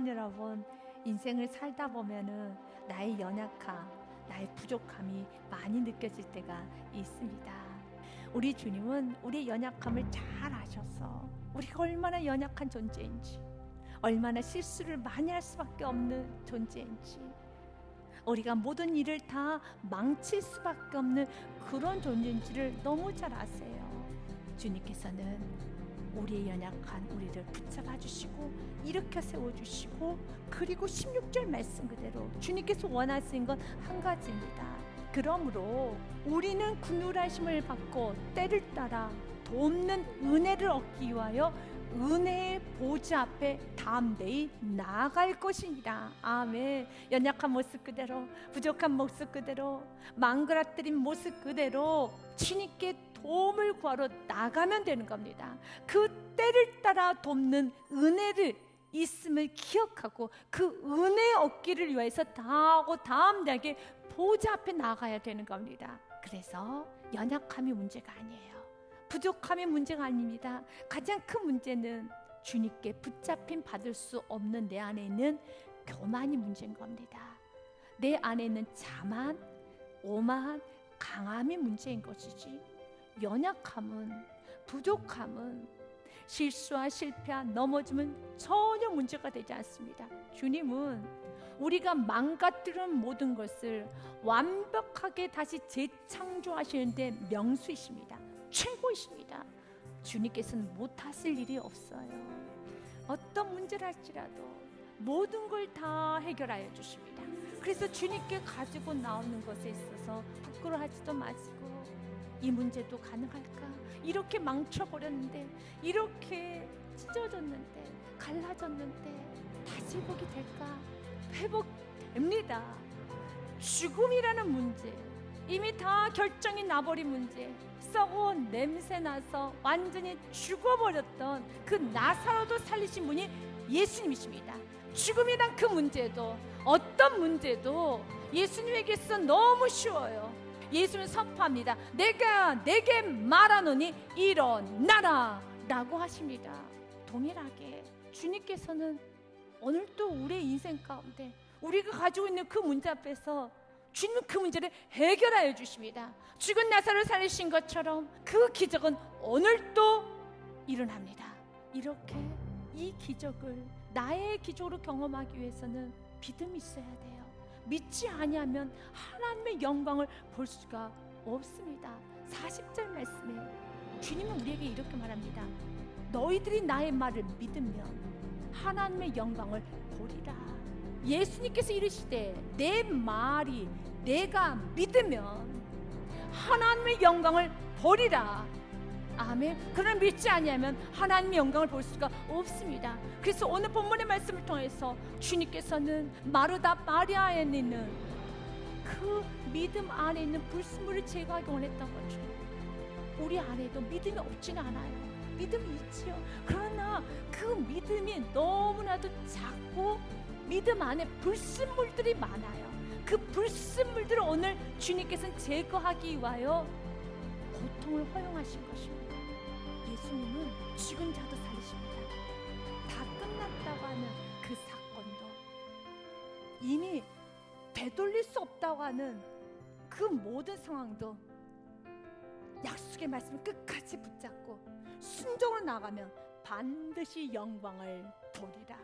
사랑하는 여러분, 인생을 살다 보면은 나의 연약함, 나의 부족함이 많이 느껴질 때가 있습니다. 우리 주님은 우리의 연약함을 잘 아셔서 우리가 얼마나 연약한 존재인지, 얼마나 실수를 많이 할 수밖에 없는 존재인지, 우리가 모든 일을 다 망칠 수밖에 없는 그런 존재인지를 너무 잘 아세요. 주님께서는 우리의 연약한 우리를 붙잡아 주시고 일으켜 세워 주시고 그리고 16절 말씀 그대로 주님께서 원하시는 건 한 가지입니다. 그러므로 우리는 군울하심을 받고 때를 따라 돕는 은혜를 얻기 위하여 은혜의 보좌 앞에 담대히 나아갈 것이니라. 아멘. 연약한 모습 그대로, 부족한 모습 그대로, 망그라뜨린 모습 그대로 주님께 도움을 구하러 나가면 되는 겁니다. 그 때를 따라 돕는 은혜를 있음을 기억하고 그 은혜 얻기를 위해서 다하고 다음되게 보좌 앞에 나가야 되는 겁니다. 그래서 연약함이 문제가 아니에요. 부족함이 문제가 아닙니다. 가장 큰 문제는 주님께 붙잡힘 받을 수 없는 내 안에 있는 교만이 문제인 겁니다. 내 안에 있는 자만, 오만, 강함이 문제인 것이지. 연약함은, 부족함은, 실수와 실패와 넘어짐은 전혀 문제가 되지 않습니다. 주님은 우리가 망가뜨린 모든 것을 완벽하게 다시 재창조하시는데 명수이십니다. 최고이십니다. 주님께서는 못하실 일이 없어요. 어떤 문제를 할지라도 모든 걸 다 해결하여 주십니다. 그래서 주님께 가지고 나오는 것에 있어서 부끄러워하지도 마시고 이 문제도 가능할까? 이렇게 망쳐버렸는데 이렇게 찢어졌는데 갈라졌는데 다시 회복이 될까? 회복됩니다. 죽음이라는 문제 이미 다 결정이 나버린 문제 썩은 냄새 나서 완전히 죽어버렸던 그 나사로도 살리신 분이 예수님이십니다. 죽음이란 그 문제도 어떤 문제도 예수님에게서 너무 쉬워요. 예수는 선포합니다. 내가 내게 말하노니 일어나라 라고 하십니다. 동일하게 주님께서는 오늘도 우리의 인생 가운데 우리가 가지고 있는 그 문제 앞에서 주님은 그 문제를 해결하여 주십니다. 죽은 나사를 살리신 것처럼 그 기적은 오늘도 일어납니다. 이렇게 이 기적을 나의 기적으로 경험하기 위해서는 믿음이 있어야 돼요. 믿지 아니하면 하나님의 영광을 볼 수가 없습니다. 40절 말씀에 주님은 우리에게 이렇게 말합니다. 너희들이 나의 말을 믿으면 하나님의 영광을 보리라. 예수님께서 이르시되 내 말이 내가 믿으면 하나님의 영광을 보리라. 아멘. 그를 믿지 아니하면 하나님의 영광을 볼 수가 없습니다. 그래서 오늘 본문의 말씀을 통해서 주님께서는 마르다 마리아에 있는 그 믿음 안에 있는 불순물을 제거하기 원했던 거죠. 우리 안에도 믿음이 없지는 않아요. 믿음이 있지요. 그러나 그 믿음이 너무나도 작고 믿음 안에 불순물들이 많아요. 그 불순물들을 오늘 주님께서는 제거하기 위하여 고통을 허용하신 것입니다. 예수님은 죽은 자도 살리십니다. 다 끝났다고 하는 그 사건도 이미 되돌릴 수 없다고 하는 그 모든 상황도 약속의 말씀을 끝까지 붙잡고 순종으로 나가면 반드시 영광을 보리라.